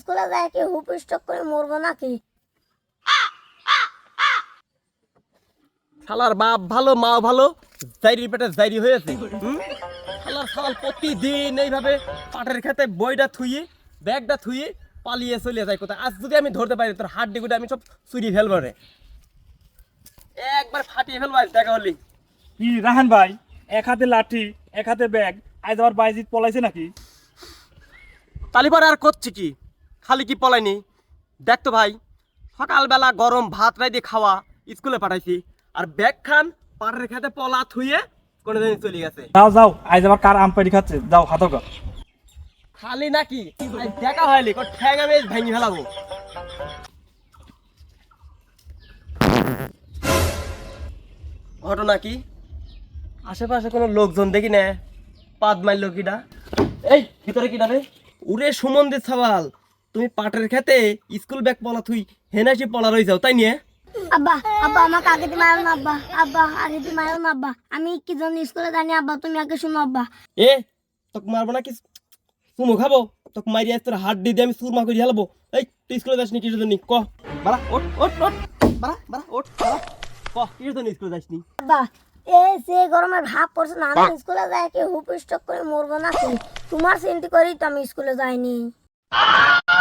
স্কুলে যায় কি হুপ স্টক করে মরবো নাকি? শালার বাপ ভালো মা ভালো জাইরি পেটে জাইরি হয়েছে হুম? শালার শালার প্রতিদিন এইভাবে পাটের খেতে বইটা থুই ব্যাগটা থুই পালিয়ে চলে যায় কোথায়? আজ যদি আমি ধরতে পারি তোর হাত ডিগুটা আমি সব চুরি ফেলব রে। একবার ফাটিয়ে ফেলব আজ দেখা হলি। কি রাহান ভাই এক হাতে লাঠি এক হাতে ব্যাগ আজ আবার বাইজিৎ পলাইছে নাকি? তালিবার আর করছি কি? খালি কি পলাইনি দেখ তো ভাই সকালবেলা গরম ভাত রাই দিয়ে খাওয়া স্কুলে পাঠাইছি আর ব্যাগ খান পাটের খেতে পলা থুয়ে কোনো দিন চলে গেছে। যাও যাও আজ আবার কার আমপারি খাচ্ছে? যাও হাতর গা খালি নাকি? দেখা হয়নি কোন ঠ্যাং আমি ভেঙে ফেলাবো। ঘটনা কি? আশেপাশে কোনো লোকজন দেখি না পাদ মারলো কিনা এই ভিতরে কিনা রে? উরে সুমন্দির সওয়াল। তুমি পাটের খেতে স্কুল ব্যাগ পলা তুই হেনাসি পলা রয়ে যাও তাই নিয়ে? আব্বা আব্বা আমাকে আগে দিয়ে মারো না আব্বা। আব্বা আগে দিয়ে মারো না আব্বা। আমি কি জন্য স্কুলে জানি আব্বা তুমি আগে শুনো আব্বা। এ তোকে মারবো না কি চুমু খাব? তোকে মারি আজ তোর হাত দিয়ে আমি সুরমা করে হেলাবো। এই তুই স্কুলে যাসনি কিসের জন্য? ক। বাড়া ওট ওট ওট বাড়া বাড়া ওট বাড়া। ক কিসের জন্য স্কুলে যাসনি? আব্বা এ সে গরমের ভাব পড়ছে না আমি স্কুলে যাই কি হুপ স্টক করে মরবো নাকি? তোমার চিন্তা করেই তো আমি স্কুলে যাইনি।